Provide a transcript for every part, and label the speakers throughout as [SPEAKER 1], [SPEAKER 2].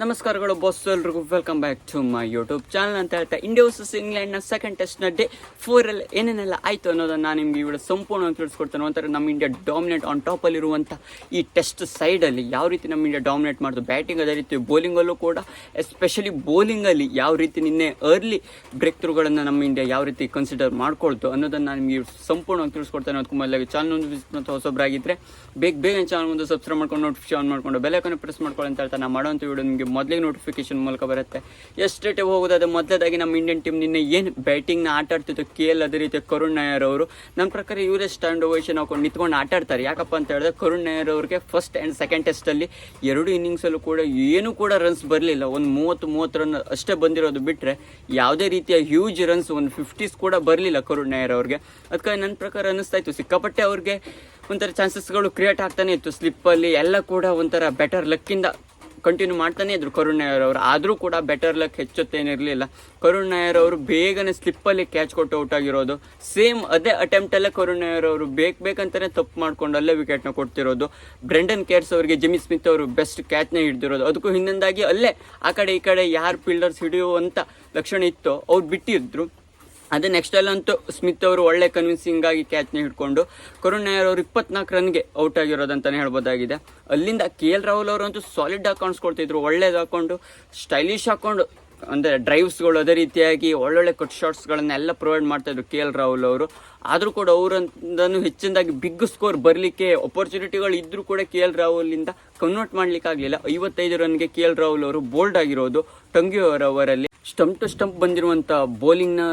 [SPEAKER 1] ನಮಸ್ಕಾರಗಳು ಬಾಸ್ ಎಲ್ರಿಗೂ. Welcome back to my YouTube channel ಅಂತ ಹೇಳ್ತಾ ಇಂಡಿಯಾ ವರ್ಸಸ್ ಇಂಗ್ಲೆಂಡ್ನ ಸೆಕೆಂಡ್ ಟೆಸ್ಟ್ನ ಡೇ ಫೋರಲ್ಲಿ ಏನೇನೆಲ್ಲ ಆಯಿತು ಅನ್ನೋದನ್ನು ನಾನು ನಿಮಗೆ ಇವಳು ಸಂಪೂರ್ಣವಾಗಿ ತಿಳಿಸ್ಕೊಡ್ತೇನೆ. ಒಂಥರ ನಮ್ಮ ಇಂಡಿಯಾ ಡಾಮಿನೇಟ್ ಆನ್ ಟಾಪಲ್ಲಿರುವಂಥ ಈ ಟೆಸ್ಟ್ ಸೈಡಲ್ಲಿ ಯಾವ ರೀತಿ ನಮ್ಮ ಇಂಡಿಯಾ ಡಾಮಿನೇಟ್ ಮಾಡೋದು ಬ್ಯಾಟಿಂಗ್ ಅದೇ ರೀತಿ ಬೌಲಿಂಗಲ್ಲೂ ಕೂಡ ಎಸ್ಪೆಷಲಿ ಬೌಲಿಂಗಲ್ಲಿ ಯಾವ ರೀತಿ ನಿನ್ನೆ ಅರ್ಲಿ ಬ್ರೇಕ್ ಥ್ರೂಗಳನ್ನು ನಮ್ಮ ಇಂಡಿಯಾ ಯಾವ ರೀತಿ ಕನ್ಸಿಡರ್ ಮಾಡ್ಕೊಳ್ತು ಅನ್ನೋದನ್ನು ನಾನು ನಿಮಗೆ ಸಂಪೂರ್ಣವಾಗಿ ತಿಳಿಸ್ಕೊಡ್ತೇನೆ. ಅದಕ್ಕೂ ಮೊದಲಾಗಿ ಚಾನಲ್ ಒಂದು ವಿಸಿಟ್ ಮತ್ತು ಹೊಸೊಬ್ಬರಾಗಿದ್ದರೆ ಬೇಗ ಬೇಗ ಚಾನಲ್ ಒಂದು ಸಬ್ಸ್ಕ್ರೈಬ್ ಮಾಡ್ಕೊಂಡು ನೋಟಿಫಿಕೇಶನ್ ಆನ್ ಮಾಡ್ಕೊಂಡು ಬೆಲೆ ಪ್ರೆಸ್ ಮಾಡ್ಕೊಳ್ಳಿ ಅಂತ ಹೇಳ್ತಾ ನಾನು ಮಾಡೋಂಥ ವಿಡಿಯೋ ಮೊದಲಿಗೆ ನೋಟಿಫಿಕೇಶನ್ ಮೂಲಕ ಬರುತ್ತೆ. ಎಷ್ಟು ರೇಟೆ ಹೋಗೋದಾದ್ರೆ ಮೊದಲದಾಗಿ ನಮ್ಮ ಇಂಡಿಯನ್ ಟೀಮ್ ನಿನ್ನೆ ಏನು ಬ್ಯಾಟಿಂಗ್ನ ಆಟ ಆಡ್ತಿತ್ತು? ಕೆ ಎಲ್ ಅದೇ ರೀತಿ ಕರುಣ್ ನಾಯರ್ ಅವರು. ನಮ್ಮ ಪ್ರಕಾರ ಇವರೇ ಸ್ಟ್ಯಾಂಡ್ ಓವೇಷನ್ ಹಾಕೊಂಡು ನಿಂತ್ಕೊಂಡು ಆಟ ಆಡ್ತಾರೆ. ಯಾಕಪ್ಪ ಅಂತ ಹೇಳಿದ್ರೆ ಕರುಣ್ ನಾಯರ್ ಅವ್ರಿಗೆ ಫಸ್ಟ್ ಆ್ಯಂಡ್ ಸೆಕೆಂಡ್ ಟೆಸ್ಟಲ್ಲಿ ಎರಡು ಇನ್ನಿಂಗ್ಸಲ್ಲೂ ಕೂಡ ಏನೂ ಕೂಡ ರನ್ಸ್ ಬರಲಿಲ್ಲ. ಒಂದು ಮೂವತ್ತು ಮೂವತ್ತು ರನ್ ಅಷ್ಟೇ ಬಂದಿರೋದು ಬಿಟ್ಟರೆ ಯಾವುದೇ ರೀತಿಯ ಹ್ಯೂಜ್ ರನ್ಸ್ ಒಂದು ಫಿಫ್ಟೀಸ್ ಕೂಡ ಬರಲಿಲ್ಲ ಕರುಣ್ ನಾಯರ್ ಅವ್ರಿಗೆ. ಅದಕ್ಕೆ ನನ್ನ ಪ್ರಕಾರ ಅನ್ನಿಸ್ತಾ ಇತ್ತು. ಸಿಕ್ಕಾಪಟ್ಟೆ ಅವ್ರಿಗೆ ಒಂಥರ ಚಾನ್ಸಸ್ಗಳು ಕ್ರಿಯೇಟ್ ಆಗ್ತಾನೆ ಇತ್ತು. ಸ್ಲಿಪ್ಪಲ್ಲಿ ಎಲ್ಲ ಕೂಡ ಒಂಥರ ಬೆಟರ್ ಲಕ್ಕಿಂದ ಕಂಟಿನ್ಯೂ ಮಾಡ್ತಾನೆ ಇದ್ರು. ಕರುಣ್ ನಾಯರ್ ಅವರು. ಆದರೂ ಕೂಡ ಬೆಟರ್ ಲಕ್ ಹೆಚ್ಚುತ್ತೇನಿರಲಿಲ್ಲ. ಕರುಣ್ ನಾಯರ್ ಅವರು ಬೇಗನೆ ಸ್ಲಿಪ್ಪಲ್ಲಿ ಕ್ಯಾಚ್ ಕೊಟ್ಟು ಔಟ್ ಆಗಿರೋದು. ಸೇಮ್ ಅದೇ ಅಟೆಂಪ್ಟಲ್ಲೇ ಕರುಣ್ ನಾಯರ್ ಅವರು ಬೇಕು ಬೇಕಂತಾನೆ ತಪ್ಪು ಮಾಡ್ಕೊಂಡು ಅಲ್ಲೇ ವಿಕೆಟ್ನ ಕೊಡ್ತಿರೋದು. ಬ್ರೆಂಡನ್ ಕೇರ್ಸ್ ಅವರಿಗೆ ಜಿಮಿ ಸ್ಮಿತ್ ಅವರು ಬೆಸ್ಟ್ ಕ್ಯಾಚ್ನ ಹಿಡ್ದಿರೋದು. ಅದಕ್ಕೂ ಹಿಂದಿಂದಾಗಿ ಅಲ್ಲೇ ಆ ಕಡೆ ಈ ಕಡೆ ಯಾರು ಫೀಲ್ಡರ್ಸ್ ಹಿಡಿಯುವಂಥ ಲಕ್ಷಣ ಇತ್ತೋ ಅವ್ರು ಬಿಟ್ಟಿದ್ರು. ಅದೇ ನೆಕ್ಸ್ಟ್ ಅಲ್ಲಂತೂ ಸ್ಮಿತ್ ಅವರು ಒಳ್ಳೆ ಕನ್ವಿನ್ಸಿಂಗ್ ಆಗಿ ಕ್ಯಾಚ್ನ ಹಿಡ್ಕೊಂಡು ಕರುಣ್ ನಾಯರ್ ಅವರು ಇಪ್ಪತ್ನಾಲ್ಕು ರನ್ಗೆ ಔಟ್ ಆಗಿರೋದಂತಾನೆ ಹೇಳ್ಬೋದಾಗಿದೆ. ಅಲ್ಲಿಂದ ಕೆ ಎಲ್ ರಾಹುಲ್ ಅವರಂತೂ ಸಾಲಿಡ್ ಆಗಿ ಕಾಣಿಸ್ಕೊಳ್ತಿದ್ರು ಒಳ್ಳೇದು ಹಾಕೊಂಡು ಸ್ಟೈಲಿಶ್ ಹಾಕೊಂಡು, ಅಂದರೆ ಡ್ರೈವ್ಸ್ಗಳು ಅದೇ ರೀತಿಯಾಗಿ ಒಳ್ಳೊಳ್ಳೆ ಕಟ್ ಶಾರ್ಟ್ಸ್ಗಳನ್ನೆಲ್ಲ ಪ್ರೊವೈಡ್ ಮಾಡ್ತಾಯಿದ್ರು ಕೆ ಎಲ್ ರಾಹುಲ್ ಅವರು. ಆದರೂ ಕೂಡ ಅವರಂದನ್ನು ಹೆಚ್ಚಿನದಾಗಿ ಬಿಗ್ ಸ್ಕೋರ್ ಬರಲಿಕ್ಕೆ ಅಪರ್ಚುನಿಟಿಗಳು ಇದ್ದರೂ ಕೂಡ ಕೆ ಎಲ್ ರಾಹುಲಿಂದ ಕನ್ವರ್ಟ್ ಮಾಡ್ಲಿಕ್ಕೆ ಆಗಲಿಲ್ಲ. ಐವತ್ತೈದು ರನ್ಗೆ ಕೆ ಎಲ್ ರಾಹುಲ್ ಅವರು ಬೋಲ್ಡ್ ಆಗಿರೋದು ಟಂಗ್ಯೂರ್ ಅವರಲ್ಲಿ ಸ್ಟಂಪ್ ಟು ಸ್ಟಂಪ್ ಬಂದಿರುವಂಥ ಬೌಲಿಂಗ್ನ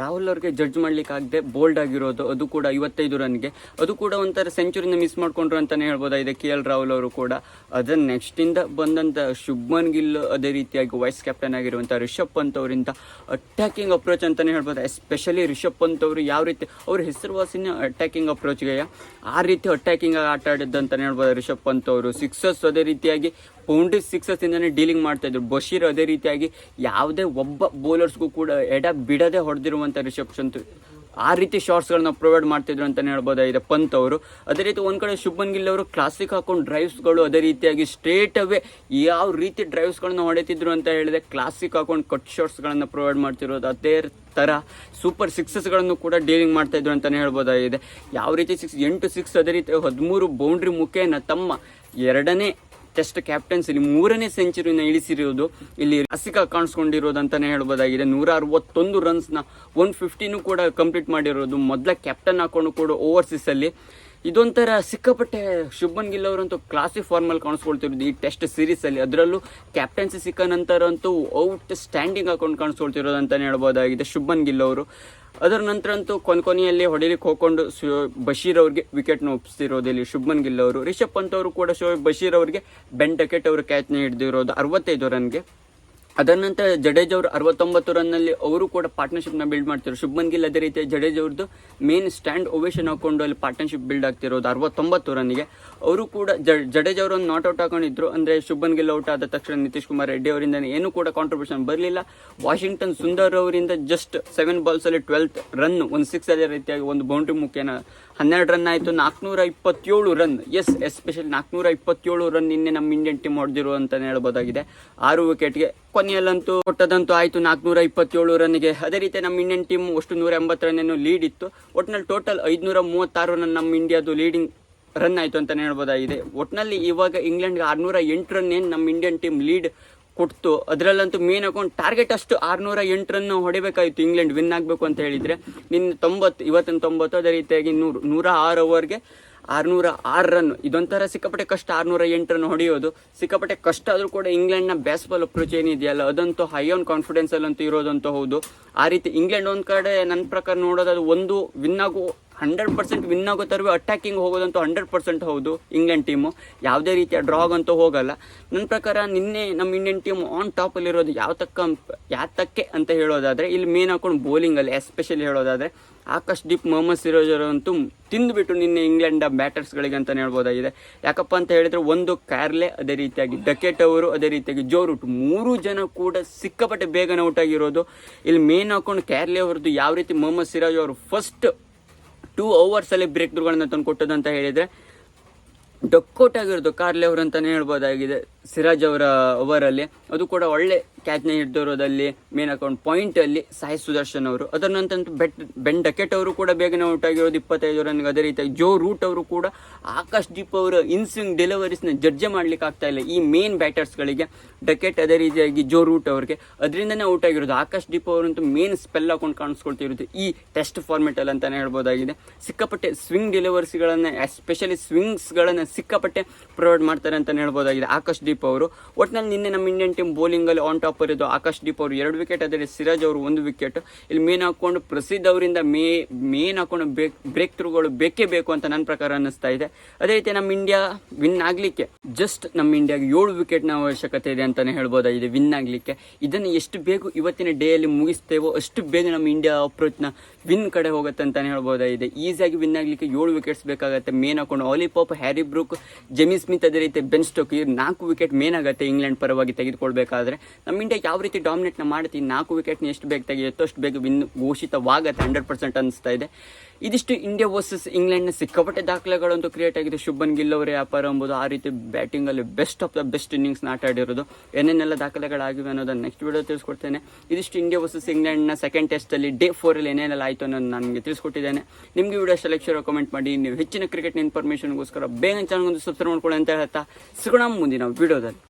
[SPEAKER 1] ರಾಹುಲ್ ಅವ್ರಿಗೆ ಜಡ್ಜ್ ಮಾಡ್ಲಿಕ್ಕೆ ಆಗದೆ ಬೋಲ್ಡ್ ಆಗಿರೋದು. ಅದು ಕೂಡ ಐವತ್ತೈದು ರನ್ಗೆ. ಅದು ಕೂಡ ಒಂಥರ ಸೆಂಚುರಿನ ಮಿಸ್ ಮಾಡಿಕೊಂಡ್ರು ಅಂತಲೇ ಹೇಳ್ಬೋದಾಗಿದೆ ಕೆ ಎಲ್ ರಾಹುಲ್ ಅವರು ಕೂಡ. ಅದನ್ನು ನೆಕ್ಸ್ಟಿಂದ ಬಂದಂಥ ಶುಭ್ಮನ್ ಗಿಲ್ ಅದೇ ರೀತಿಯಾಗಿ ವೈಸ್ ಕ್ಯಾಪ್ಟನ್ ಆಗಿರುವಂಥ ರಿಷಬ್ ಪಂತ್ ಅವರಿಂದ ಅಟ್ಯಾಕಿಂಗ್ ಅಪ್ರೋಚ್ ಅಂತಲೇ ಹೇಳ್ಬೋದು? ಎಸ್ಪೆಷಲಿ ರಿಷಬ್ ಪಂತ್ ಅವರು ಯಾವ ರೀತಿ ಅವ್ರ ಹೆಸರುವಾಸಿನ ಅಟ್ಯಾಕಿಂಗ್ ಅಪ್ರೋಚ್ಗೆ ಆ ರೀತಿ ಅಟ್ಯಾಕಿಂಗ್ ಆಗಿ ಆಟ ಆಡಿದ್ದಂತಲೇ ಹೇಳ್ಬೋದು ರಿಷಬ್ ಪಂತ್ ಅವರು. ಸಿಕ್ಸಸ್ ಅದೇ ರೀತಿಯಾಗಿ ಬೌಂಡ್ರಿ ಸಿಕ್ಸಸ್ ಇಂದಾನೆ ಡೀಲಿಂಗ್ ಮಾಡ್ತಾ ಇದ್ರು. ಬಶೀರ್ ಅದೇ ರೀತಿಯಾಗಿ ಯಾವುದೇ ಒಬ್ಬ ಬೌಲರ್ಸ್ಗೂ ಕೂಡ ಎಡ ಬಿಡದೆ ಹೊಡೆದಿರುವಂಥ ರಿಷಬ್ ಪಂತ್ ಆ ರೀತಿ ಶಾರ್ಟ್ಸ್ಗಳನ್ನ ಪ್ರೊವೈಡ್ ಮಾಡ್ತಿದ್ರು ಅಂತಲೇ ಹೇಳ್ಬೋದಾಗಿದೆ ಪಂತ್ ಅವರು. ಅದೇ ರೀತಿ ಒಂದು ಕಡೆ ಶುಭನ್ ಗಿಲ್ ಅವರು ಕ್ಲಾಸಿಕ್ ಹಾಕೊಂಡು ಡ್ರೈವ್ಸ್ಗಳು ಅದೇ ರೀತಿಯಾಗಿ ಸ್ಟ್ರೇಟ್ ಅವೇ ಯಾವ ರೀತಿ ಡ್ರೈವ್ಸ್ಗಳನ್ನ ಹೊಡೆತಿದ್ರು ಅಂತ ಹೇಳಿದೆ ಕ್ಲಾಸಿಕ್ ಹಾಕೊಂಡು ಕಟ್ ಶಾರ್ಟ್ಸ್ಗಳನ್ನು ಪ್ರೊವೈಡ್ ಮಾಡ್ತಿರೋದು ಅದೇ ಥರ ಸೂಪರ್ ಸಿಕ್ಸಸ್ಗಳನ್ನು ಕೂಡ ಡೀಲಿಂಗ್ ಮಾಡ್ತಾ ಇದ್ರು ಅಂತಲೇ ಹೇಳ್ಬೋದಾಗಿದೆ ಯಾವ ರೀತಿ ಸಿಕ್ಸ್ ಎಂಟು ಸಿಕ್ಸ್ ಅದೇ ರೀತಿ ಹದಿಮೂರು ಬೌಂಡ್ರಿ ಮುಖೇನ ತಮ್ಮ ಎರಡನೇ ಟೆಸ್ಟ್ ಕ್ಯಾಪ್ಟನ್ಸ್ ಇಲ್ಲಿ ಮೂರನೇ ಸೆಂಚುರಿನ ಇಳಿಸಿರುವುದು ಇಲ್ಲಿ ಹಸಿಕ ಕಾಣಿಸ್ಕೊಂಡಿರೋದಂತಾನೆ ಹೇಳ್ಬೋದಾಗಿದೆ. ನೂರ ಅರವತ್ತೊಂದು ರನ್ಸ್ನ ಒನ್ ಫಿಫ್ಟಿನೂ ಕೂಡ ಕಂಪ್ಲೀಟ್ ಮಾಡಿರೋದು. ಮೊದಲ ಕ್ಯಾಪ್ಟನ್ ಹಾಕೊಂಡು ಕೂಡ ಓವರ್ಸೀಸ್ ಅಲ್ಲಿ ಇದೊಂಥರ ಸಿಕ್ಕಾಪಟ್ಟೆ ಶುಭನ್ ಗಿಲ್ ಅವರಂತೂ ಕ್ಲಾಸಿಕ್ ಫಾರ್ಮಲ್ಲಿ ಕಾಣಿಸ್ಕೊಳ್ತಿರೋದು. ಈ ಟೆಸ್ಟ್ ಸೀರೀಸ್ ಅಲ್ಲಿ. ಅದರಲ್ಲೂ ಕ್ಯಾಪ್ಟನ್ಸಿ ಸಿಕ್ಕ ನಂತರ ಔಟ್ ಸ್ಟ್ಯಾಂಡಿಂಗ್ ಹಾಕೊಂಡು ಕಾಣಿಸ್ಕೊಳ್ತಿರೋದು ಅಂತಲೇ ಹೇಳ್ಬೋದಾಗಿದೆ ಶುಭನ್ ಗಿಲ್ ಅವರು. ಅದರ ನಂತರ ಅಂತೂ ಕೊನೆ ಕೊನೆಯಲ್ಲಿ ಹೊಡಿಲಿಕ್ಕೆ ಹೋಗ್ಕೊಂಡು ಬಶೀರ್ ಅವ್ರಿಗೆ ವಿಕೆಟ್ನ ಒಪ್ಪಿಸ್ತಿರೋದು ಇಲ್ಲಿ ಶುಭ್ಮನ್ ಗಿಲ್ ಅವರು. ರಿಷಬ್ ಪಂತ್ ಅವರು ಕೂಡ ಶೋ, ಬಶೀರ್ ಅವರಿಗೆ ಬೆನ್ ಡಕೆಟ್ ಅವರು ಕ್ಯಾಚ್ನ ಹಿಡಿದಿರೋದು ಅರವತ್ತೈದು ರನ್ಗೆ ಅದರ ನಂತರ ಜಡೇಜ್ ಅವರು ಅರವತ್ತೊಂಬತ್ತು ರನ್ನಲ್ಲಿ ಅವರು ಕೂಡ ಪಾರ್ಟ್ನರ್ಶಿಪ್ನ ಬಿಲ್ಡ್ ಮಾಡ್ತಿದ್ರು. ಶುಭ್ಮನ್ ಗಿಲ್ ಅದೇ ರೀತಿ ಜಡೇಜ್ ಅವ್ರದ್ದು ಮೇನ್ ಸ್ಟ್ಯಾಂಡ್ ಓವೇಷನ್ ಹಾಕೊಂಡು ಅಲ್ಲಿ ಪಾರ್ಟ್ನರ್ಶಿಪ್ ಬಿಲ್ಡ್ ಆಗ್ತಿರೋದು ಅರವತ್ತೊಂಬತ್ತು ರನ್ನಿಗೆ. ಅವರು ಕೂಡ ಜಡೇಜ್ ಅವರು ನಾಟ್ ಔಟ್ ಹಾಕೊಂಡಿದ್ರು. ಅಂದರೆ ಶುಭನ್ ಗಿಲ್ ಔಟ್ ಆದ ತಕ್ಷಣ ನಿತೀಶ್ ಕುಮಾರ್ ರೆಡ್ಡಿ ಅವರಿಂದ ಏನು ಕೂಡ ಕಾಂಟ್ರಿಬ್ಯೂಷನ್ ಬರಲಿಲ್ಲ. ವಾಷಿಂಗ್ಟನ್ ಸುಂದರ್ ಅವರಿಂದ ಜಸ್ಟ್ ಸೆವೆನ್ ಬಾಲ್ಸಲ್ಲಿ ಟ್ವೆಲ್ತ್ ರನ್ ಒಂದು ಸಿಕ್ಸ್ ಅದೇ ರೀತಿಯಾಗಿ ಒಂದು ಬೌಂಡ್ರಿ ಮುಖೇನ ಹನ್ನೆರಡು ರನ್ ಆಯಿತು ನಾಲ್ಕುನೂರ ಇಪ್ಪತ್ತೇಳು ರನ್. ಎಸ್ ಎಸ್ಪೆಷಲಿ ನಾಲ್ಕುನೂರ ಇಪ್ಪತ್ತೇಳು ರನ್ ನಿನ್ನೆ ನಮ್ಮ ಇಂಡಿಯನ್ ಟೀಮ್ ಹೊಡೆದಿರು ಅಂತಲೇ ಹೇಳ್ಬೋದಾಗಿದೆ. ಆರು ವಿಕೆಟ್ಗೆ ಕೊನೆಯಲ್ಲಂತೂ ಕೊಟ್ಟದಂತೂ ಆಯಿತು ನಾಲ್ಕುನೂರ ಇಪ್ಪತ್ತೇಳು ರನ್ಗೆ ಅದೇ ರೀತಿ ನಮ್ಮ ಇಂಡಿಯನ್ ಟೀಮ್ ಅಷ್ಟು ನೂರ ಎಂಬತ್ತು ರನ್ನೇನು ಲೀಡ್ ಇತ್ತು. ಒಟ್ಟಿನಲ್ಲಿ ಟೋಟಲ್ ಐದುನೂರ ಮೂವತ್ತಾರು ರನ್ ನಮ್ಮ ಇಂಡಿಯಾದು ಲೀಡಿಂಗ್ ರನ್ ಆಯಿತು ಅಂತಲೇ ಹೇಳ್ಬೋದಾಗಿದೆ. ಒಟ್ಟಿನಲ್ಲಿ ಇವಾಗ ಇಂಗ್ಲೆಂಡ್ಗೆ ಆರುನೂರ ಎಂಟು ರನ್ ಏನು ನಮ್ಮ ಇಂಡಿಯನ್ ಟೀಮ್ ಲೀಡ್ ಕೊಡ್ತು. ಅದರಲ್ಲಂತೂ ಮೇನ್ ಅಕೌಂಟ್ ಟಾರ್ಗೆಟ್ ಅಷ್ಟು ಆರುನೂರ ಎಂಟರನ್ನು ಹೊಡಿಬೇಕಾಯಿತು. ಇಂಗ್ಲೆಂಡ್ ವಿನ್ ಆಗಬೇಕು ಅಂತ ಹೇಳಿದರೆ ನಿನ್ನ ತೊಂಬತ್ತು, ಇವತ್ತಿನ ತೊಂಬತ್ತು ಅದೇ ರೀತಿಯಾಗಿ ನೂರು, ನೂರ ಆರು ಓವರ್ಗೆ ಆರುನೂರ ಆರು ರನ್ ಇದೊಂಥರ ಸಿಕ್ಕಾಪಟ್ಟೆ ಕಷ್ಟ ಆರುನೂರ ಎಂಟು ರನ್ ಹೊಡೆಯೋದು. ಸಿಕ್ಕಾಪಟ್ಟೆ ಕಷ್ಟ ಆದರೂ ಕೂಡ ಇಂಗ್ಲೆಂಡ್ನ ಬ್ಯಾಸ್ಬಾಲ್ ಅಪ್ರೋಚ್ ಏನಿದೆಯಲ್ಲ, ಅದಂತೂ ಹೈ ಆನ್ ಕಾನ್ಫಿಡೆನ್ಸಲ್ಲಂತೂ ಇರೋದಂತೂ ಹೌದು. ಆ ರೀತಿ ಇಂಗ್ಲೆಂಡ್ ಒಂದು ಕಡೆ ನನ್ನ ಪ್ರಕಾರ ನೋಡೋದು ಅದು ಒಂದು ವಿನ್ ಆಗೋ ಹಂಡ್ರೆಡ್ ಪರ್ಸೆಂಟ್ ವಿನ್ ಆಗೋ ತರವೇ ಅಟ್ಯಾಕಿಂಗ್ ಹೋಗೋದಂತೂ ಹಂಡ್ರೆಡ್ ಪರ್ಸೆಂಟ್ ಹೌದು ಇಂಗ್ಲೆಂಡ್ ಟೀಮು ಯಾವುದೇ ರೀತಿಯ ಡ್ರಾಗಂತೂ ಹೋಗಲ್ಲ. ನನ್ನ ಪ್ರಕಾರ ನಿನ್ನೆ ನಮ್ಮ ಇಂಡಿಯನ್ ಟೀಮ್ ಆನ್ ಟಾಪಲ್ಲಿರೋದು ಯಾವ ತಕ್ಕ ಯಾತಕ್ಕೆ ಅಂತ ಹೇಳೋದಾದರೆ, ಇಲ್ಲಿ ಮೇನ್ ಹಾಕೊಂಡು ಬೌಲಿಂಗಲ್ಲಿ ಎಸ್ಪೆಷಲಿ ಹೇಳೋದಾದರೆ, ಆಕಾಶ್ ದೀಪ್, ಮೊಹಮ್ಮದ್ ಸಿರೋಜರಂತೂ ತಿಂದುಬಿಟ್ಟು ನಿನ್ನೆ ಇಂಗ್ಲೆಂಡ್ ಬ್ಯಾಟರ್ಸ್ಗಳಿಗೆ ಅಂತಲೇ ಹೇಳ್ಬೋದಾಗಿದೆ. ಯಾಕಪ್ಪ ಅಂತ ಹೇಳಿದ್ರೆ ಒಂದು ಕ್ಯಾರ್ಲೆ ಅದೇ ರೀತಿಯಾಗಿ ಡಕೆಟ್ ಅವರು ಅದೇ ರೀತಿಯಾಗಿ ಜೋ ರೂಟ್ ಮೂರು ಜನ ಕೂಡ ಸಿಕ್ಕಾಪಟ್ಟೆ ಬೇಗನೆ ಔಟ್ ಆಗಿರೋದು. ಇಲ್ಲಿ ಮೇನ್ ಹಾಕೊಂಡು ಕ್ಯಾರ್ಲೆ ಅವ್ರದ್ದು ಯಾವ ರೀತಿ ಮೊಹಮ್ಮದ್ ಸಿರಾಜ್ ಅವರು ಫಸ್ಟ್ ಟೂ ಅವರ್ಸಲ್ಲಿ ಬ್ರೇಕ್ ಥ್ರೂಗಳನ್ನು ತಂದು ಕೊಟ್ಟದಂತ ಹೇಳಿದರೆ ಡಕ್ಔಟ್ ಆಗಿರೋದು ಕಾರ್ಲೆ ಅವರು ಅಂತಲೇ ಹೇಳ್ಬೋದಾಗಿದೆ, ಸಿರಾಜ್ ಅವರ ಓವರಲ್ಲಿ. ಅದು ಕೂಡ ಒಳ್ಳೆ ಕ್ಯಾಚ್ನ ಹಿಡಿದಿರೋದಲ್ಲಿ ಮೇನ್ ಅಕೌಂಟ್ ಪಾಯಿಂಟಲ್ಲಿ ಸಾಯಿ ಸುದರ್ಶನ್ ಅವರು. ಅದರ ನಂತರ ಬೆಟ್ ಬೆನ್ ಡಕೆಟ್ ಅವರು ಕೂಡ ಬೇಗನೆ ಔಟ್ ಆಗಿರೋದು ಇಪ್ಪತ್ತೈದು ರನ್ಗೆ ಅದೇ ರೀತಿಯಾಗಿ ಜೋ ರೂಟ್ ಅವರು ಕೂಡ ಆಕಾಶ್ ದೀಪ್ ಅವರ ಇನ್ಸ್ವಿಂಗ್ ಡೆಲಿವರೀಸ್ನ ಜಡ್ಜೆ ಮಾಡ್ಲಿಕ್ಕೆ ಆಗ್ತಾ ಇಲ್ಲ ಈ ಮೇನ್ ಬ್ಯಾಟರ್ಸ್ಗಳಿಗೆ ಡಕೆಟ್ ಅದೇ ರೀತಿಯಾಗಿ ಜೋ ರೂಟ್ ಅವ್ರಿಗೆ. ಅದರಿಂದನೇ ಔಟ್ ಆಗಿರೋದು. ಆಕಾಶ್ ದೀಪ್ ಅವರಂತೂ ಮೇನ್ ಸ್ಪೆಲ್ ಹಾಕೊಂಡು ಕಾಣಿಸ್ಕೊಳ್ತಿರೋದು ಈ ಟೆಸ್ಟ್ ಫಾರ್ಮೆಟಲ್ಲಿ ಅಂತಲೇ ಹೇಳ್ಬೋದಾಗಿದೆ. ಸಿಕ್ಕಾಪಟ್ಟೆ ಸ್ವಿಂಗ್ ಡೆಲಿವರ್ಸ್ಗಳನ್ನು ಎಸ್ಪೆಷಲಿ ಸ್ವಿಂಗ್ಸ್ಗಳನ್ನು ಸಿಕ್ಕಾಪಟ್ಟೆ ಪ್ರೊವೈಡ್ ಮಾಡ್ತಾರೆ ಅಂತಲೇ ಹೇಳ್ಬೋದಾಗಿದೆ ಆಕಾಶ್ ದೀಪ್ ಅವರು. ಒಟ್ಟಿನಲ್ಲಿ ನಿನ್ನೆ ನಮ್ಮ ಇಂಡಿಯನ್ ಟೀಮ್ ಬೌಲಿಂಗಲ್ಲಿ ಆನ್ ಟಾಪ್ ಇರೋದು ಆಕಾಶ್ ದೀಪ್ ಅವರು. ಎರಡು ವಿಕೆಟ್ ಅದೇ ಸಿರಾಜ್ ಅವರು ಒಂದು ವಿಕೆಟ್ ಇಲ್ಲಿ ಮೇನ್ ಹಾಕೊಂಡು ಪ್ರಸಿದ್ಧ ಅವರಿಂದ ಮೇ ಮೇನ್ ಹಾಕೊಂಡು ಬೇಕ್ ಬ್ರೇಕ್ ಥ್ರೂಗಳು ಬೇಕೇ ಬೇಕು ಅಂತ ನನ್ನ ಪ್ರಕಾರ ಅನ್ನಿಸ್ತಾ ಇದೆ. ಅದೇ ರೀತಿ ನಮ್ಮ ಇಂಡಿಯಾ ವಿನ್ ಆಗಲಿಕ್ಕೆ ಜಸ್ಟ್ ನಮ್ಮ ಇಂಡಿಯಾಗೆ ಏಳು ವಿಕೆಟ್ನ ಅವಶ್ಯಕತೆ ಇದೆ ಅಂತಲೇ ಹೇಳ್ಬೋದಾಗಿದೆ ವಿನ್ ಆಗಲಿಕ್ಕೆ. ಇದನ್ನು ಎಷ್ಟು ಬೇಗ ಇವತ್ತಿನ ಡೇಯಲ್ಲಿ ಮುಗಿಸ್ತೇವೋ ಅಷ್ಟು ಬೇಗ ನಮ್ಮ ಇಂಡಿಯಾ ಅಪ್ರೋಚ್ನ ವಿನ್ ಕಡೆ ಹೋಗುತ್ತೆ ಅಂತಲೇ ಹೇಳ್ಬೋದಾಗಿದೆ. ಈಸಿಯಾಗಿ ವಿನ್ ಆಗಲಿಕ್ಕೆ ಏಳು ವಿಕೆಟ್ಸ್ ಬೇಕಾಗುತ್ತೆ. ಮೇನ್ ಹಾಕೊಂಡು Ollie Pope Harry Brook Jamie Smith ಅದೇ ರೀತಿ ಬೆನ್ ಸ್ಟೋಕ್ ಈ ನಾಲ್ಕು ವಿಕೆಟ್ ಮೇನ್ ಆಗುತ್ತೆ ಇಂಗ್ಲೆಂಡ್ ಪರವಾಗಿ ತೆಗೆದುಕೊಳ್ಬೇಕಾದ್ರೆ. ನಮ್ಮ ಇಂಡಿಯಾ ಯಾವ ರೀತಿ ಡಾಮಿನೇಟ್ನ ಮಾಡ್ತೀವಿ, ನಾಲ್ಕು ವಿಕೆಟ್ನ ಎಷ್ಟು ಬೇಗ ತೆಗೆಯುತ್ತೋ ಅಷ್ಟು ಬೇಗ ವಿನ್ ಘೋಷಿತವಾಗತ್ತೆ ಹಂಡ್ರೆಡ್ ಪರ್ಸೆಂಟ್ ಅನಿಸ್ತಾ ಇದೆ. ಇದಿಷ್ಟು ಇಂಡಿಯಾ ವರ್ಸಸ್ ಇಂಗ್ಲೆಂಡ್ನ ಸಿಕ್ಕಾಪಟ್ಟೆ ದಾಖಲೆಗಳಂತೂ ಕ್ರಿಯೇಟ್ ಆಗಿದೆ. ಶುಭನ್ ಗಿಲ್ ಅವರೇ ವ್ಯಾಪಾರ ಎಂಬುದು ಆ ರೀತಿ ಬ್ಯಾಟಿಂಗಲ್ಲಿ ಬೆಸ್ಟ್ ಆಫ್ ದ ಬೆಸ್ಟ್ ಇನ್ನಿಂಗ್ಸ್ನ ಆಟ ಆಡಿರೋದು. ಏನೇನೆಲ್ಲ ದಾಖಲೆಗಳಾಗಿವೆ ಅನ್ನೋದನ್ನು ನೆಕ್ಸ್ಟ್ ವಿಡಿಯೋ ತಿಳಿಸ್ಕೊಡ್ತೇನೆ. ಇದಿಷ್ಟು ಇಂಡಿಯಾ ವರ್ಸಸ್ ಇಂಗ್ಲೆಂಡ್ನ ಸೆಕೆಂಡ್ ಟೆಸ್ಟಲ್ಲಿ ಡೇ ಫೋರಲ್ಲಿ ಏನೇನೆಲ್ಲ ಆಯಿತು ಅನ್ನೋದು ನನಗೆ ತಿಳಿಸ್ಕೊಟ್ಟಿದ್ದೇನೆ. ನಿಮಗೆ ವಿಡಿಯೋ ಸೆಲೆಕ್ಷನ್ ಕಮೆಂಟ್ ಮಾಡಿ. ನೀವು ಹೆಚ್ಚಿನ ಕ್ರಿಕೆಟ್ನ ಇನ್ಫಾರ್ಮೇಷನ್ಗೋಸ್ಕರ ಬೇಗ ಚೆನ್ನಾಗಿ ಒಂದು ಸಬ್ಸ್ಕ್ರೈಬ್ ಮಾಡ್ಕೊಳ್ಳಿ ಅಂತ ಹೇಳ್ತಾ, ಸಿಗೋಣ ಮುಂದಿನ ವಿಡಿಯೋದಲ್ಲಿ